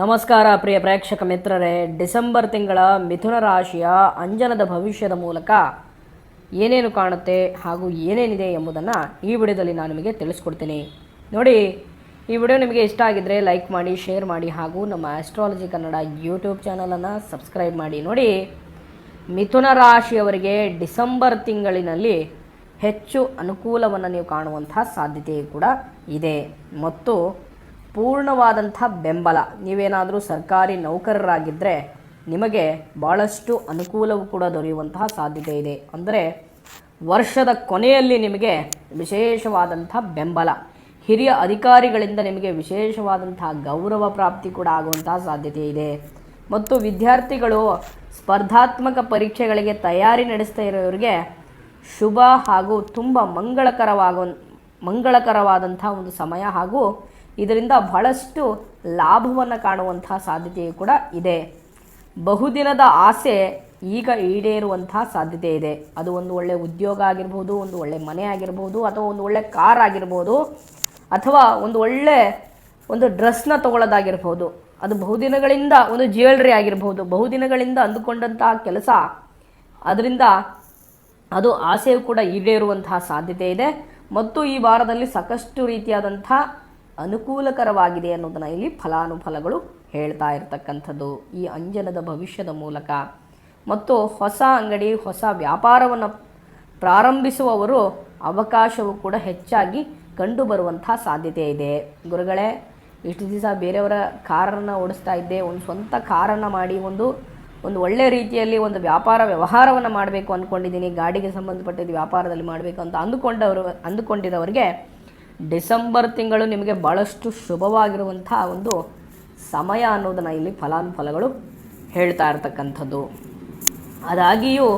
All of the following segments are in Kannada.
ನಮಸ್ಕಾರ ಪ್ರಿಯ ಪ್ರೇಕ್ಷಕ ಮಿತ್ರರೇ. ಡಿಸೆಂಬರ್ ತಿಂಗಳ ಮಿಥುನ ರಾಶಿಯ ಅಂಜನದ ಭವಿಷ್ಯದ ಮೂಲಕ ಏನೇನು ಕಾಣುತ್ತೆ ಹಾಗೂ ಏನೇನಿದೆ ಎಂಬುದನ್ನು ಈ ವಿಡಿಯೋದಲ್ಲಿ ನಾನು ನಿಮಗೆ ತಿಳಿಸ್ಕೊಡ್ತೀನಿ. ನೋಡಿ, ಈ ವಿಡಿಯೋ ನಿಮಗೆ ಇಷ್ಟ ಆಗಿದ್ದರೆ ಲೈಕ್ ಮಾಡಿ, ಶೇರ್ ಮಾಡಿ ಹಾಗೂ ನಮ್ಮ ಆಸ್ಟ್ರಾಲಜಿ ಕನ್ನಡ ಯೂಟ್ಯೂಬ್ ಚಾನಲನ್ನು ಸಬ್ಸ್ಕ್ರೈಬ್ ಮಾಡಿ. ನೋಡಿ, ಮಿಥುನ ರಾಶಿಯವರಿಗೆ ಡಿಸೆಂಬರ್ ತಿಂಗಳಿನಲ್ಲಿ ಹೆಚ್ಚು ಅನುಕೂಲವನ್ನು ನೀವು ಕಾಣುವಂತಹ ಸಾಧ್ಯತೆ ಕೂಡ ಇದೆ. ಮತ್ತು ಪೂರ್ಣವಾದಂಥ ಬೆಂಬಲ. ನೀವೇನಾದರೂ ಸರ್ಕಾರಿ ನೌಕರರಾಗಿದ್ದರೆ ನಿಮಗೆ ಭಾಳಷ್ಟು ಅನುಕೂಲವೂ ಕೂಡ ದೊರೆಯುವಂತಹ ಸಾಧ್ಯತೆ ಇದೆ. ಅಂದರೆ ವರ್ಷದ ಕೊನೆಯಲ್ಲಿ ನಿಮಗೆ ವಿಶೇಷವಾದಂಥ ಬೆಂಬಲ. ಹಿರಿಯ ಅಧಿಕಾರಿಗಳಿಂದ ನಿಮಗೆ ವಿಶೇಷವಾದಂತಹ ಗೌರವ ಪ್ರಾಪ್ತಿ ಕೂಡ ಆಗುವಂತಹ ಸಾಧ್ಯತೆ ಇದೆ. ಮತ್ತು ವಿದ್ಯಾರ್ಥಿಗಳು ಸ್ಪರ್ಧಾತ್ಮಕ ಪರೀಕ್ಷೆಗಳಿಗೆ ತಯಾರಿ ನಡೆಸ್ತಾ ಇರೋರಿಗೆ ಶುಭ ಹಾಗೂ ತುಂಬ ಮಂಗಳಕರವಾಗುವ ಮಂಗಳಕರವಾದಂಥ ಒಂದು ಸಮಯ ಹಾಗೂ ಇದರಿಂದ ಬಹಳಷ್ಟು ಲಾಭವನ್ನು ಕಾಣುವಂತಹ ಸಾಧ್ಯತೆಯು ಕೂಡ ಇದೆ. ಬಹುದಿನದ ಆಸೆ ಈಗ ಈಡೇರುವಂತಹ ಸಾಧ್ಯತೆ ಇದೆ. ಅದು ಒಂದು ಒಳ್ಳೆಯ ಉದ್ಯೋಗ ಆಗಿರ್ಬೋದು, ಒಂದು ಒಳ್ಳೆ ಮನೆ ಆಗಿರ್ಬೋದು, ಅಥವಾ ಒಂದು ಒಳ್ಳೆ ಕಾರ್ ಆಗಿರ್ಬೋದು, ಅಥವಾ ಒಂದು ಒಳ್ಳೆ ಒಂದು ಡ್ರೆಸ್ನ ತಗೊಳ್ಳೋದಾಗಿರ್ಬೋದು. ಅದು ಬಹುದಿನಗಳಿಂದ ಒಂದು ಜ್ಯುವೆಲ್ರಿ ಆಗಿರ್ಬೋದು, ಬಹುದಿನಗಳಿಂದ ಅಂದುಕೊಂಡಂತಹ ಕೆಲಸ. ಅದರಿಂದ ಅದು ಆಸೆಯು ಕೂಡ ಈಡೇರುವಂತಹ ಸಾಧ್ಯತೆ ಇದೆ. ಮತ್ತು ಈ ವಾರದಲ್ಲಿ ಸಾಕಷ್ಟು ರೀತಿಯಾದಂಥ ಅನುಕೂಲಕರವಾಗಿದೆ ಅನ್ನೋದನ್ನು ಇಲ್ಲಿ ಫಲಾನುಫಲಗಳು ಹೇಳ್ತಾ ಇರತಕ್ಕಂಥದ್ದು ಈ ಅಂಜನದ ಭವಿಷ್ಯದ ಮೂಲಕ. ಮತ್ತು ಹೊಸ ಅಂಗಡಿ, ಹೊಸ ವ್ಯಾಪಾರವನ್ನು ಪ್ರಾರಂಭಿಸುವವರು ಅವಕಾಶವು ಕೂಡ ಹೆಚ್ಚಾಗಿ ಕಂಡುಬರುವಂಥ ಸಾಧ್ಯತೆ ಇದೆ. ಗುರುಗಳೇ, ಇಷ್ಟು ದಿವಸ ಬೇರೆಯವರ ಕಾರನ್ನು ಓಡಿಸ್ತಾ ಇದ್ದೆ. ಒಂದು ಸ್ವಂತ ಕಾರನ್ನು ಮಾಡಿ, ಒಂದು ಒಂದು ಒಳ್ಳೆಯ ರೀತಿಯಲ್ಲಿ ಒಂದು ವ್ಯಾಪಾರ ವ್ಯವಹಾರವನ್ನು ಮಾಡಬೇಕು ಅಂದ್ಕೊಂಡಿದ್ದೀನಿ ಗಾಡಿಗೆ ಸಂಬಂಧಪಟ್ಟಿದ್ದು ವ್ಯಾಪಾರದಲ್ಲಿ ಮಾಡಬೇಕು ಅಂತ ಅಂದುಕೊಂಡವರು ಅಂದುಕೊಂಡಿರೋರಿಗೆ ಡಿಸೆಂಬರ್ ತಿಂಗಳು ನಿಮಗೆ ಭಾಳಷ್ಟು ಶುಭವಾಗಿರುವಂಥ ಒಂದು ಸಮಯ ಅನ್ನೋದನ್ನು ಇಲ್ಲಿ ಫಲಾನುಫಲಗಳು ಹೇಳ್ತಾ ಇರ್ತಕ್ಕಂಥದ್ದು. ಅದಾಗಿಯೂ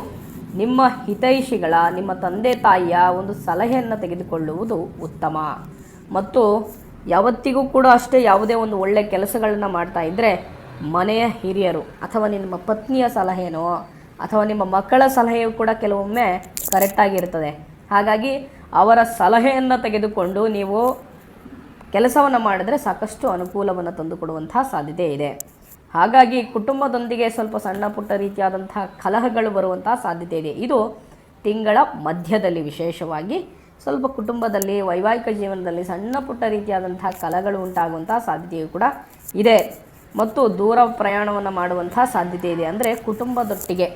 ನಿಮ್ಮ ಹಿತೈಷಿಗಳ, ನಿಮ್ಮ ತಂದೆ ತಾಯಿಯ ಒಂದು ಸಲಹೆಯನ್ನು ತೆಗೆದುಕೊಳ್ಳುವುದು ಉತ್ತಮ. ಮತ್ತು ಯಾವತ್ತಿಗೂ ಕೂಡ ಅಷ್ಟೇ ಯಾವುದೇ ಒಂದು ಒಳ್ಳೆಯ ಕೆಲಸಗಳನ್ನು ಮಾಡ್ತಾ ಇದ್ದರೆ ಮನೆಯ ಹಿರಿಯರು ಅಥವಾ ನಿಮ್ಮ ಪತ್ನಿಯ ಸಲಹೆನೋ ಅಥವಾ ನಿಮ್ಮ ಮಕ್ಕಳ ಸಲಹೆಯು ಕೂಡ ಕೆಲವೊಮ್ಮೆ ಕರೆಕ್ಟಾಗಿರ್ತದೆ ಹಾಗಾಗಿ ಅವರ ಸಲಹೆಯನ್ನು ತೆಗೆದುಕೊಂಡು ನೀವು ಕೆಲಸವನ್ನು ಮಾಡಿದ್ರೆ ಸಾಕಷ್ಟು ಅನುಕೂಲವನ್ನು ತಂದುಕೊಡುವಂತಹ ಸಾಧ್ಯತೆ ಇದೆ. ಹಾಗಾಗಿ ಕುಟುಂಬದೊಂದಿಗೆ ಸ್ವಲ್ಪ ಸಣ್ಣ ಪುಟ್ಟ ರೀತಿಯಾದಂತಹ ಕಲಹಗಳು ಬರುವಂತಹ ಸಾಧ್ಯತೆ ಇದೆ. ಇದು ತಿಂಗಳ ಮಧ್ಯದಲ್ಲಿ ವಿಶೇಷವಾಗಿ ಸ್ವಲ್ಪ ಕುಟುಂಬದಲ್ಲಿ, ವೈವಾಹಿಕ ಜೀವನದಲ್ಲಿ ಸಣ್ಣ ಪುಟ್ಟ ರೀತಿಯಾದಂತಹ ಕಲಹಗಳು ಉಂಟಾಗುವಂತಹ ಸಾಧ್ಯತೆಯು ಕೂಡ ಇದೆ. ಮತ್ತು ದೂರ ಪ್ರಯಾಣವನ್ನು ಮಾಡುವಂತಹ ಸಾಧ್ಯತೆ ಇದೆ. ಅಂದರೆ ಕುಟುಂಬದೊಟ್ಟಿಗೆ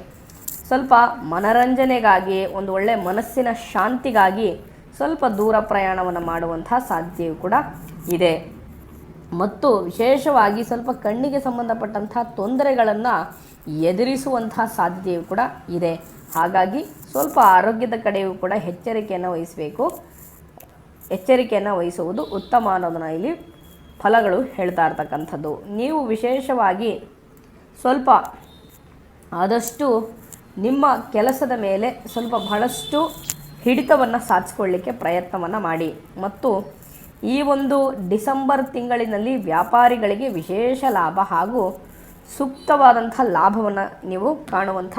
ಸ್ವಲ್ಪ ಮನರಂಜನೆಗಾಗಿ, ಒಂದು ಒಳ್ಳೆಯ ಮನಸ್ಸಿನ ಶಾಂತಿಗಾಗಿ ಸ್ವಲ್ಪ ದೂರ ಪ್ರಯಾಣವನ್ನು ಮಾಡುವಂತಹ ಸಾಧ್ಯತೆಯು ಕೂಡ ಇದೆ. ಮತ್ತು ವಿಶೇಷವಾಗಿ ಸ್ವಲ್ಪ ಕಣ್ಣಿಗೆ ಸಂಬಂಧಪಟ್ಟಂತಹ ತೊಂದರೆಗಳನ್ನು ಎದುರಿಸುವಂತಹ ಸಾಧ್ಯತೆಯು ಕೂಡ ಇದೆ. ಹಾಗಾಗಿ ಸ್ವಲ್ಪ ಆರೋಗ್ಯದ ಕಡೆಯೂ ಕೂಡ ಎಚ್ಚರಿಕೆಯನ್ನು ವಹಿಸಬೇಕು. ಎಚ್ಚರಿಕೆಯನ್ನು ವಹಿಸುವುದು ಉತ್ತಮ ಅನ್ನೋದನ್ನು ಇಲ್ಲಿ ಫಲಗಳು ಹೇಳ್ತಾ ಇರ್ತಕ್ಕಂಥದ್ದು. ನೀವು ವಿಶೇಷವಾಗಿ ಸ್ವಲ್ಪ ಆದಷ್ಟು ನಿಮ್ಮ ಕೆಲಸದ ಮೇಲೆ ಸ್ವಲ್ಪ ಬಹಳಷ್ಟು ಹಿಡಿತವನ್ನು ಸಾಧಿಸ್ಕೊಳ್ಳಿಕ್ಕೆ ಪ್ರಯತ್ನವನ್ನು ಮಾಡಿ. ಮತ್ತು ಈ ಒಂದು ಡಿಸೆಂಬರ್ ತಿಂಗಳಿನಲ್ಲಿ ವ್ಯಾಪಾರಿಗಳಿಗೆ ವಿಶೇಷ ಲಾಭ ಹಾಗೂ ಸೂಕ್ತವಾದಂಥ ಲಾಭವನ್ನು ನೀವು ಕಾಣುವಂಥ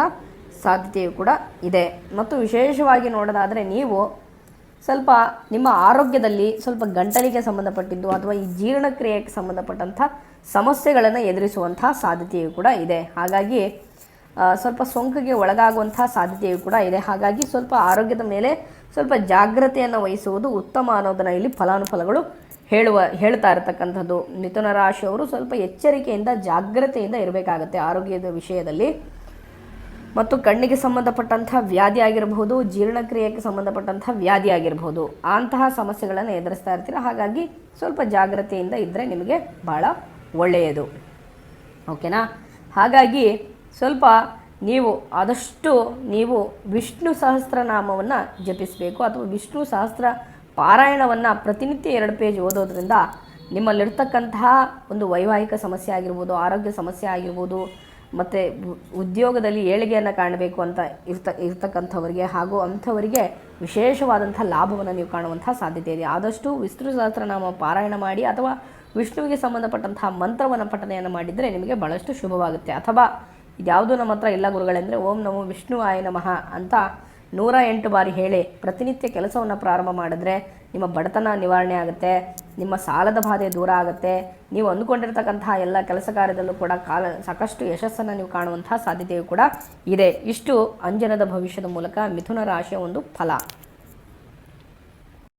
ಸಾಧ್ಯತೆಯು ಕೂಡ ಇದೆ. ಮತ್ತು ವಿಶೇಷವಾಗಿ ನೋಡೋದಾದರೆ ನೀವು ಸ್ವಲ್ಪ ನಿಮ್ಮ ಆರೋಗ್ಯದಲ್ಲಿ ಸ್ವಲ್ಪ ಗಂಟಲಿಗೆ ಸಂಬಂಧಪಟ್ಟಿದ್ದು ಅಥವಾ ಈ ಜೀರ್ಣಕ್ರಿಯೆಗೆ ಸಂಬಂಧಪಟ್ಟಂಥ ಸಮಸ್ಯೆಗಳನ್ನು ಎದುರಿಸುವಂಥ ಸಾಧ್ಯತೆಯು ಕೂಡ ಇದೆ. ಹಾಗಾಗಿ ಸ್ವಲ್ಪ ಸೋಂಕಿಗೆ ಒಳಗಾಗುವಂತಹ ಸಾಧ್ಯತೆಯು ಕೂಡ ಇದೆ. ಹಾಗಾಗಿ ಸ್ವಲ್ಪ ಆರೋಗ್ಯದ ಮೇಲೆ ಸ್ವಲ್ಪ ಜಾಗ್ರತೆಯನ್ನು ವಹಿಸುವುದು ಉತ್ತಮ ಅನ್ನೋದನ್ನು ಇಲ್ಲಿ ಫಲಾನುಫಲಗಳು ಹೇಳುವ, ಹೇಳ್ತಾ ಇರತಕ್ಕಂಥದ್ದು. ಮಿಥುನ ರಾಶಿಯವರು ಸ್ವಲ್ಪ ಎಚ್ಚರಿಕೆಯಿಂದ, ಜಾಗ್ರತೆಯಿಂದ ಇರಬೇಕಾಗತ್ತೆ ಆರೋಗ್ಯದ ವಿಷಯದಲ್ಲಿ. ಮತ್ತು ಕಣ್ಣಿಗೆ ಸಂಬಂಧಪಟ್ಟಂಥ ವ್ಯಾಧಿ ಆಗಿರಬಹುದು, ಜೀರ್ಣಕ್ರಿಯೆಗೆ ಸಂಬಂಧಪಟ್ಟಂಥ ವ್ಯಾಧಿ ಆಗಿರಬಹುದು. ಅಂತಹ ಸಮಸ್ಯೆಗಳನ್ನು ಎದುರಿಸ್ತಾ ಇರ್ತೀರ? ಹಾಗಾಗಿ ಸ್ವಲ್ಪ ಜಾಗ್ರತೆಯಿಂದ ಇದ್ದರೆ ನಿಮಗೆ ಭಾಳ ಒಳ್ಳೆಯದು. ಓಕೆನಾ? ಹಾಗಾಗಿ ಸ್ವಲ್ಪ ನೀವು ಆದಷ್ಟು ನೀವು ವಿಷ್ಣು ಸಹಸ್ರನಾಮವನ್ನು ಜಪಿಸಬೇಕು ಅಥವಾ ವಿಷ್ಣು ಸಹಸ್ರ ಪಾರಾಯಣವನ್ನು ಪ್ರತಿನಿತ್ಯ ಎರಡು ಪೇಜ್ ಓದೋದ್ರಿಂದ ನಿಮ್ಮಲ್ಲಿರ್ತಕ್ಕಂತಹ ಒಂದು ವೈವಾಹಿಕ ಸಮಸ್ಯೆ ಆಗಿರ್ಬೋದು, ಆರೋಗ್ಯ ಸಮಸ್ಯೆ ಆಗಿರ್ಬೋದು, ಮತ್ತು ಉದ್ಯೋಗದಲ್ಲಿ ಏಳಿಗೆಯನ್ನು ಕಾಣಬೇಕು ಅಂತ ಇರ್ತ, ಇರ್ತಕ್ಕಂಥವರಿಗೆ ಹಾಗೂ ಅಂಥವರಿಗೆ ವಿಶೇಷವಾದಂಥ ಲಾಭವನ್ನು ನೀವು ಕಾಣುವಂಥ ಸಾಧ್ಯತೆ ಇದೆ. ಆದಷ್ಟು ವಿಷ್ಣು ಸಹಸ್ರನಾಮ ಪಾರಾಯಣ ಮಾಡಿ ಅಥವಾ ವಿಷ್ಣುವಿಗೆ ಸಂಬಂಧಪಟ್ಟಂತಹ ಮಂತ್ರವನ್ನು ಪಠನೆಯನ್ನು ಮಾಡಿದರೆ ನಿಮಗೆ ಭಾಳಷ್ಟು ಶುಭವಾಗುತ್ತೆ. ಅಥವಾ ಇದ್ಯಾವುದು ನಮ್ಮ ಹತ್ರ ಇಲ್ಲ ಗುರುಗಳೆಂದರೆ, ಓಂ ನಮೋ ವಿಷ್ಣು ಆಯ ನಮಃ ಅಂತ ನೂರ ಎಂಟು ಬಾರಿ ಹೇಳಿ ಪ್ರತಿನಿತ್ಯ ಕೆಲಸವನ್ನು ಪ್ರಾರಂಭ ಮಾಡಿದ್ರೆ ನಿಮ್ಮ ಬಡತನ ನಿವಾರಣೆ ಆಗುತ್ತೆ, ನಿಮ್ಮ ಸಾಲದ ಬಾಧೆ ದೂರ ಆಗುತ್ತೆ. ನೀವು ಅಂದುಕೊಂಡಿರ್ತಕ್ಕಂತಹ ಎಲ್ಲ ಕೆಲಸ ಕಾರ್ಯದಲ್ಲೂ ಕೂಡ ಕಾಲ, ಸಾಕಷ್ಟು ಯಶಸ್ಸನ್ನು ನೀವು ಕಾಣುವಂತಹ ಸಾಧ್ಯತೆಯು ಕೂಡ ಇದೆ. ಇಷ್ಟು ಅಂಜನದ ಭವಿಷ್ಯದ ಮೂಲಕ ಮಿಥುನ ರಾಶಿಯ ಒಂದು ಫಲ.